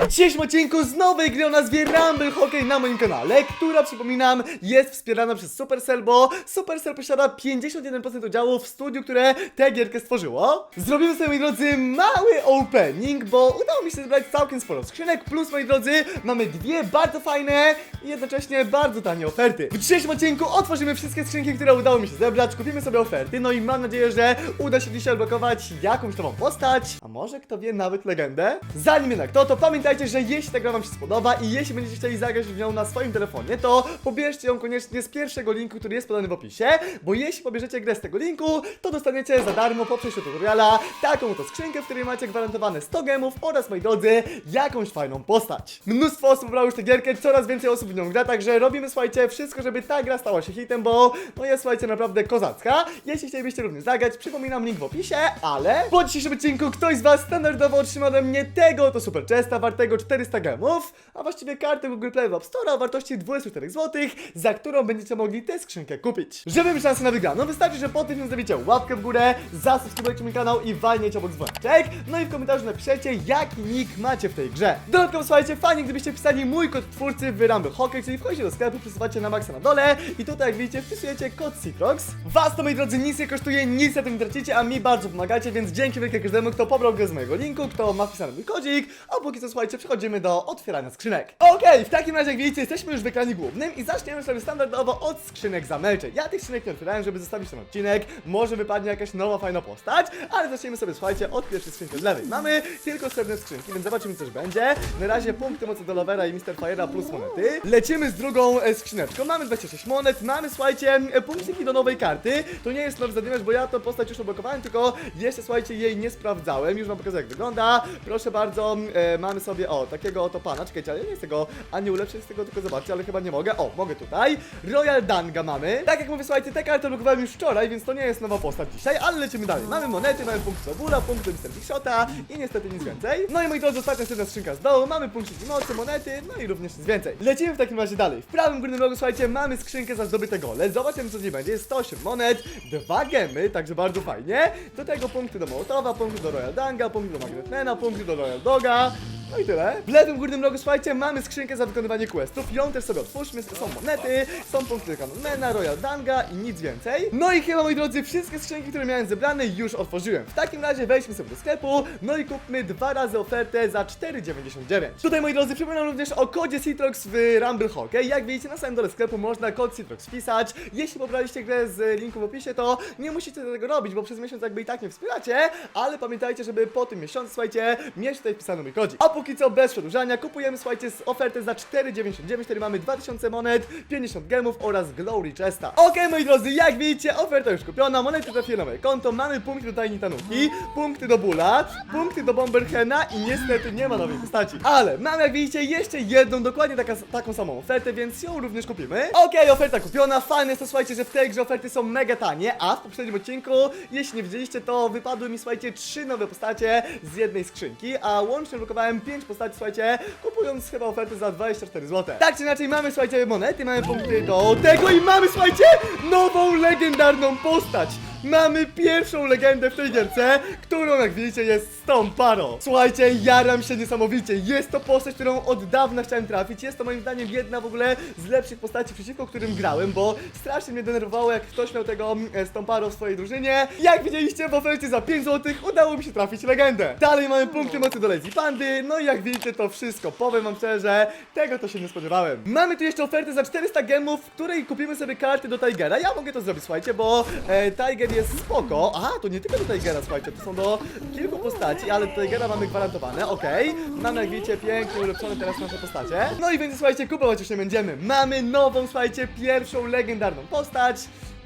W dzisiejszym odcinku z nowej gry o nazwie Rumble Hockey na moim kanale, która przypominam jest wspierana przez Supercell, bo Supercell posiada 51% udziału w studiu, które tę gierkę stworzyło. Zrobimy sobie, moi drodzy, mały opening, bo udało mi się zebrać całkiem sporo skrzynek, plus, moi drodzy, mamy dwie bardzo fajne i jednocześnie bardzo tanie oferty. W dzisiejszym odcinku otworzymy wszystkie skrzynki, które udało mi się zebrać, kupimy sobie oferty, no i mam nadzieję, że uda się dzisiaj odblokować jakąś nową postać, a może kto wie, nawet legendę. Zanim jednak to, to pamiętajcie, że jeśli ta gra wam się spodoba i jeśli będziecie chcieli zagrać w nią na swoim telefonie, to pobierzcie ją koniecznie z pierwszego linku, który jest podany w opisie, bo jeśli pobierzecie grę z tego linku, to dostaniecie za darmo po przejściu tutoriala taką oto skrzynkę, w której macie gwarantowane 100 gemów oraz, moi drodzy, jakąś fajną postać. Mnóstwo osób brało już tę gierkę, coraz więcej osób w nią gra, także robimy, słuchajcie, wszystko, żeby ta gra stała się hitem, bo no jest, słuchajcie, naprawdę kozacka. Jeśli chcielibyście również zagrać, przypominam link w opisie, ale po dzisiejszym odcinku ktoś z was standardowo otrzyma ode mnie tego to super chesta wartego 400 gemów, a właściwie kartę Google Play w App Store o wartości 24 zł, za którą będziecie mogli tę skrzynkę kupić. Żeby mieć szansę na wygraną, wystarczy, że po tym filmie zostawicie łapkę w górę, zasubskrybujecie mój kanał i walniecie obok dzwoneczek, no i w komentarzu napiszecie, jaki nick macie w tej grze. Dodatkowo słuchajcie, fajnie gdybyście pisali mój kod twórcy w Rumble Hockey, czyli wchodzicie do sklepu, przesuwacie na maksa na dole i tutaj jak widzicie wpisujecie kod Citrox. Was to moi drodzy nic nie kosztuje, nic na tym tracicie, a mi bardzo pomagacie, więc dzięki wielkie każdemu, kto pobrał grę z mojego linku, kto ma wpisany mój kodzik, a póki co słuchajcie, przechodzimy do otwierania skrzynek. Okej, w takim razie jak widzicie, jesteśmy już w ekranie głównym i zaczniemy sobie standardowo od skrzynek zamelczej. Ja tych skrzynek nie otwierałem, żeby zostawić ten odcinek, może wypadnie jakaś nowa, fajna postać, ale zaczniemy sobie, słuchajcie, od pierwszej skrzynki od lewej. Mamy tylko srebrne skrzynki, więc zobaczymy co będzie. Na razie punkty mocy do Lovera i Mr. Fire'a plus monety. Lecimy z drugą e, skrzyneczką, mamy 26 monet, mamy, słuchajcie, e, punkciki do nowej karty. To nie jest nowy zadymiarz, bo ja tą postać już odblokowałem, tylko jeszcze, słuchajcie, jej nie sprawdzałem. Już wam pokazuję jak wygląda. Proszę bardzo, e, mamy sobie, o, takiego oto pana. Czekajcie, ale ja nie z tego ani ulepszyć z tego, tylko zobaczcie, ale chyba nie mogę. O, mogę tutaj. Royal Danga mamy. Tak jak mówię, słuchajcie, tę kartę odblokowałem już wczoraj, więc to nie jest nowa postać dzisiaj, ale lecimy dalej. Mamy monety, mamy punkt do bóla, punkt Mr. Big Shota i niestety nic więcej. No i moi drodzy, ostatnia srebrna skrzynka z dołu, mamy punkciki mocy, monety, no i również nic więcej. Lecimy w takim razie dalej. W prawym górnym rogu, słuchajcie, mamy skrzynkę za zdobyte gole. Zobaczymy co z niej będzie. Jest 108 monet, dwa gemy, także bardzo fajnie. Do tego punkty do Mołotowa, punkty do Royal Danga, punkty do Magnetmana, punkty do Royal Doga. No i tyle. W lewym górnym rogu, słuchajcie, mamy skrzynkę za wykonywanie questów. Ją też sobie otwórzmy. Są monety, są punkty do Canonmana, Royal Danga i nic więcej. No i chyba, moi drodzy, wszystkie skrzynki, które miałem zebrane, już otworzyłem. W takim razie wejdźmy sobie do sklepu, no i kupmy dwa razy ofertę za 4,99. Tutaj, moi drodzy, przypominam również o kodzie Citrox w Rumble Hockey. Jak widzicie, na samym dole sklepu można kod Citrox wpisać. Jeśli pobraliście grę z linku w opisie, to nie musicie tego robić, bo przez miesiąc jakby i tak nie wspieracie, ale pamiętajcie, żeby po tym miesiącu, słuchajcie, mieć tutaj wpisany mój kodzik. Póki co, bez przedłużania, kupujemy, słuchajcie, z oferty za 4,99, wtedy mamy 2000 monet, 50 gemów oraz Glory Chesta. Okej, moi drodzy, jak widzicie, oferta już kupiona, monety trafiły na moje konto, mamy punkty do Tiny Tanuki, punkty do Bula, punkty do Bomberhena i niestety nie ma nowej postaci. Ale mamy, jak widzicie, jeszcze jedną, dokładnie taka, taką samą ofertę, więc ją również kupimy. Okej, oferta kupiona, fajne jest to, słuchajcie, że w tej grze oferty są mega tanie, a w poprzednim odcinku, jeśli nie widzieliście, to wypadły mi, słuchajcie, trzy nowe postacie z jednej skrzynki, a łącznie blokowałem 5 postaci, słuchajcie, kupując chyba oferty za 24 zł. Tak czy inaczej, mamy, słuchajcie, monety, mamy punkty do tego i mamy, słuchajcie, nową legendarną postać. Mamy pierwszą legendę w tej gierce, którą jak widzicie jest Stomparo. Słuchajcie, jaram się niesamowicie. Jest to postać, którą od dawna chciałem trafić. Jest to moim zdaniem jedna w ogóle z lepszych postaci, przeciwko którym grałem, bo strasznie mnie denerwowało, jak ktoś miał tego mm, Stomparo w swojej drużynie. Jak widzieliście w ofercie za 5 zł udało mi się trafić legendę. Dalej mamy punkty mocy do Lazy Pandy, no i jak widzicie to wszystko. Powiem wam szczerze, tego to się nie spodziewałem. Mamy tu jeszcze ofertę za 400 gemów, w której kupimy sobie karty do Tigera. Ja mogę to zrobić, słuchajcie, bo e, Tiger jest spoko. Aha, to nie tylko do Tigera, słuchajcie, to są do kilku postaci, ale do Tigera mamy gwarantowane, okej. Mamy, jak widzicie, pięknie ulepszone teraz nasze postacie. No i więc, słuchajcie, kupować już nie będziemy. Mamy nową, słuchajcie, pierwszą legendarną postać.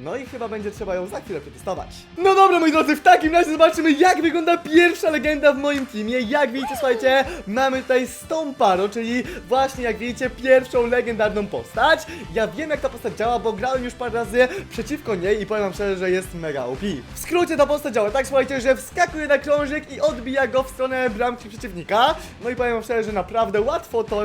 No i chyba będzie trzeba ją za chwilę przetestować. No dobra, moi drodzy, w takim razie zobaczymy, jak wygląda pierwsza legenda w moim teamie. Jak widzicie, słuchajcie, mamy tutaj Stomparo, czyli właśnie, jak widzicie, pierwszą legendarną postać. Ja wiem, jak ta postać działa, bo grałem już parę razy przeciwko niej i powiem wam szczerze, że jest mega OP. W skrócie ta postać działa tak, słuchajcie, że wskakuje na krążek i odbija go w stronę bramki przeciwnika. No i powiem wam szczerze, że naprawdę łatwo tą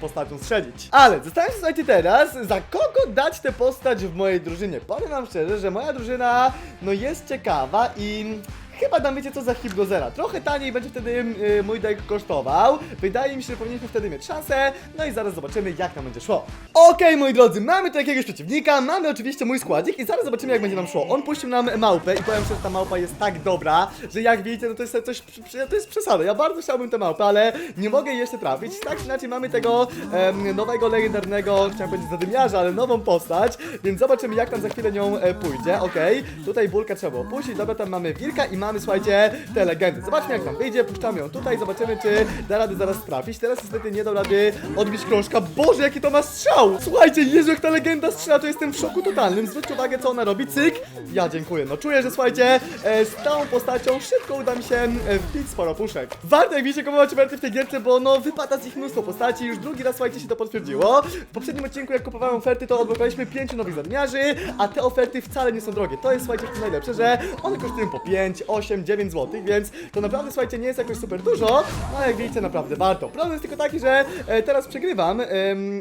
postacią strzelić. Ale zastanawiam się, słuchajcie, teraz, za kogo dać tę postać w mojej drużynie. Powiem wam szczerze, że moja drużyna, no jest ciekawa i chyba dam wiecie co za Hypnozera. Trochę taniej będzie wtedy y, mój deck kosztował. Wydaje mi się, że powinniśmy wtedy mieć szansę. No i zaraz zobaczymy jak nam będzie szło. Okej, moi drodzy, mamy tu jakiegoś przeciwnika, mamy oczywiście mój składzik i zaraz zobaczymy jak będzie nam szło. On puścił nam małpę i powiem że ta małpa jest tak dobra, że jak widzicie, no to jest coś, to jest przesada. Ja bardzo chciałbym tę małpę, ale nie mogę jej jeszcze trafić. Tak czy inaczej mamy tego em, nowego legendarnego, chciałem powiedzieć zadymiarza, ale nową postać, więc zobaczymy jak tam za chwilę nią e, pójdzie. Okej, tutaj bulka trzeba było puścić, dobra, tam mamy wilka i mamy, słuchajcie, te legendy. Zobaczmy jak tam wyjdzie, puszczamy ją tutaj, zobaczymy czy da rady zaraz trafić. Teraz niestety nie dał rady odbić krążka. Boże, jaki to ma strzał! Słuchajcie, Jezu, jak ta legenda strzela, to jestem w szoku totalnym. Zwróćcie uwagę, co ona robi, cyk. Ja dziękuję, no czuję, że słuchajcie, e, z tą postacią szybko uda mi się e, wbić sporo puszek. Warto, jak widzicie, kupować oferty w tej gierce, bo no wypada z nich mnóstwo postaci, już drugi raz, słuchajcie, się to potwierdziło. W poprzednim odcinku, jak kupowałem oferty, to odblokowaliśmy pięciu nowych zadmiarzy, a te oferty wcale nie są drogie. To jest, słuchajcie, najlepsze, że one kosztują po 5, 8, 9 zł, więc to naprawdę, słuchajcie, nie jest jakoś super dużo, no jak widzicie, naprawdę warto. Problem jest tylko taki, że e, teraz przegrywam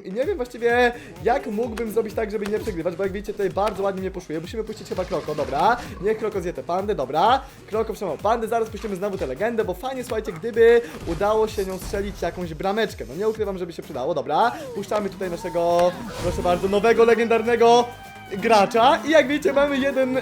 i nie wiem właściwie, jak mógłbym zrobić tak, żeby nie przegrywać, bo jak widzicie, tutaj bardzo ładnie mnie poszuje. Musimy puścić chyba Kroko, dobra. Niech Kroko zje te pandy, dobra. Kroko trzymał pandy, zaraz puścimy znowu tę legendę, bo fajnie, słuchajcie, gdyby udało się nią strzelić jakąś brameczkę. No nie ukrywam, żeby się przydało, dobra. Puszczamy tutaj naszego, proszę bardzo, nowego, legendarnego gracza. I jak widzicie mamy jeden e,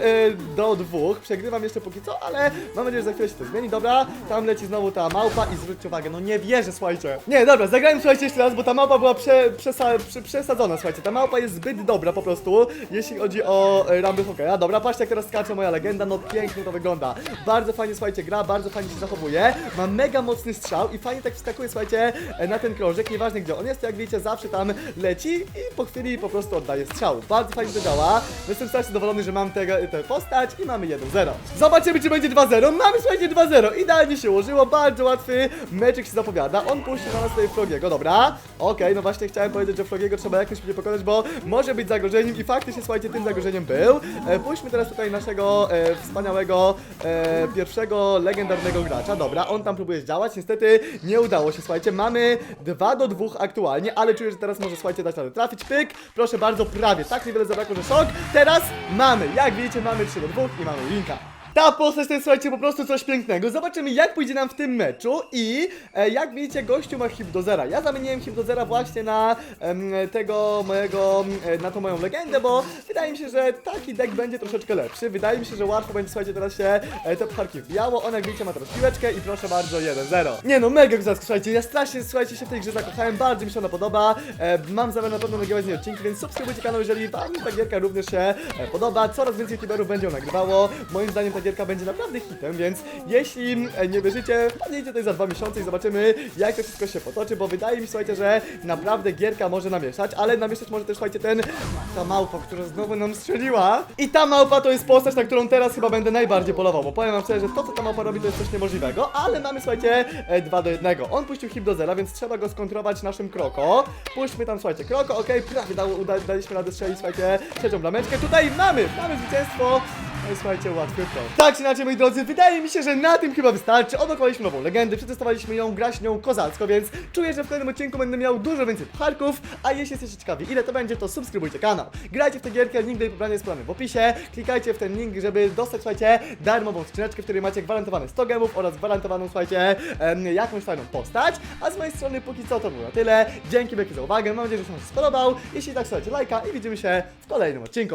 do dwóch, przegrywam jeszcze póki co, ale mam nadzieję, że za chwilę się to zmieni, dobra, tam leci znowu ta małpa i zwróćcie uwagę, no nie wierzę, słuchajcie. Nie, dobra, zagrajmy słuchajcie jeszcze raz, bo ta małpa była prze, przesa, prze, przesadzona, słuchajcie, ta małpa jest zbyt dobra po prostu, jeśli chodzi o e, Rumble Hokeya, dobra, patrzcie jak teraz skacze moja legenda, no pięknie to wygląda, bardzo fajnie, słuchajcie, gra, bardzo fajnie się zachowuje, ma mega mocny strzał i fajnie tak wskakuje, słuchajcie, e, na ten krążek, nieważne gdzie on jest, to jak widzicie, zawsze tam leci i po chwili po prostu oddaje strzał, bardzo fajnie to działa, jestem strasznie zadowolony, że mam tę postać i mamy 1-0. Zobaczymy, czy będzie 2-0. Mamy, słuchajcie, 2-0. Idealnie się ułożyło, bardzo łatwy meczek się zapowiada. On puści na nas tutaj Frogiego, dobra. Okej, no właśnie chciałem powiedzieć, że Frogiego trzeba jakoś mnie pokonać, bo może być zagrożeniem i faktycznie, słuchajcie, tym zagrożeniem był. E, puśćmy teraz tutaj naszego e, wspaniałego e, pierwszego legendarnego gracza. Dobra, on tam próbuje działać, niestety nie udało się, słuchajcie. Mamy 2 do 2 aktualnie, ale czuję, że teraz może, słuchajcie, dać radę trafić. Pyk, proszę bardzo, prawie. Tak niewiele zabrakło, że szok. Teraz mamy, jak widzicie, mamy 3 do 2 i mamy linka. Ta postać to jest, słuchajcie, po prostu coś pięknego. Zobaczymy, jak pójdzie nam w tym meczu i e, jak widzicie, gościu ma Hypnozera. Ja zamieniłem Hypnozera właśnie na em, tego mojego, e, na tą moją legendę, bo wydaje mi się, że taki deck będzie troszeczkę lepszy. Wydaje mi się, że łatwo będzie, słuchajcie, teraz się e, te pcharki wbijało. On, jak widzicie, ma teraz piłeczkę i proszę bardzo, 1-0. Nie no, mega gwiazd, słuchajcie, ja strasznie, słuchajcie, się w tej grze zakochałem, bardzo mi się ona podoba. E, mam zamiar na pewno nagrywać z niej odcinki, więc subskrybujcie kanał, jeżeli wam ta gierka również się e, podoba. Coraz więcej youtuberów będzie ją nagrywało. Moim zdaniem ta gierka będzie naprawdę hitem, więc jeśli e, nie wierzycie, wpadnijcie tutaj za dwa miesiące i zobaczymy, jak to wszystko się potoczy, bo wydaje mi, słuchajcie, że naprawdę gierka może namieszać, ale namieszać może też, słuchajcie, ten, ta małpa, która znowu nam strzeliła. I ta małpa to jest postać, na którą teraz chyba będę najbardziej polował, bo powiem wam szczerze, że to, co ta małpa robi, to jest coś niemożliwego, ale mamy, słuchajcie, e, 2 do 1. On puścił hip do zera, więc trzeba go skontrować naszym kroko. Puśćmy tam, słuchajcie, kroko, okej, prawie dało, uda, daliśmy radę strzelić, słuchajcie, trzecią brameczkę. Tutaj mamy, mamy zwycięstwo. No i słuchajcie, łatwiutko. Tak czy inaczej, moi drodzy, wydaje mi się, że na tym chyba wystarczy. Odblokowaliśmy nową legendę, przetestowaliśmy ją, grać nią kozacko, więc czuję, że w kolejnym odcinku będę miał dużo więcej pucharków, a jeśli jesteście ciekawi, ile to będzie, to subskrybujcie kanał. Grajcie w tę gierkę, link do jej pobrania jest w opisie. Klikajcie w ten link, żeby dostać, słuchajcie, darmową skrzyneczkę, w której macie gwarantowane 100 gemów oraz gwarantowaną, słuchajcie, em, jakąś fajną postać. A z mojej strony póki co to było na tyle. Dzięki wielkie za uwagę, mam nadzieję, że się spodobał. Jeśli tak, słuchajcie lajka i widzimy się w kolejnym odcinku.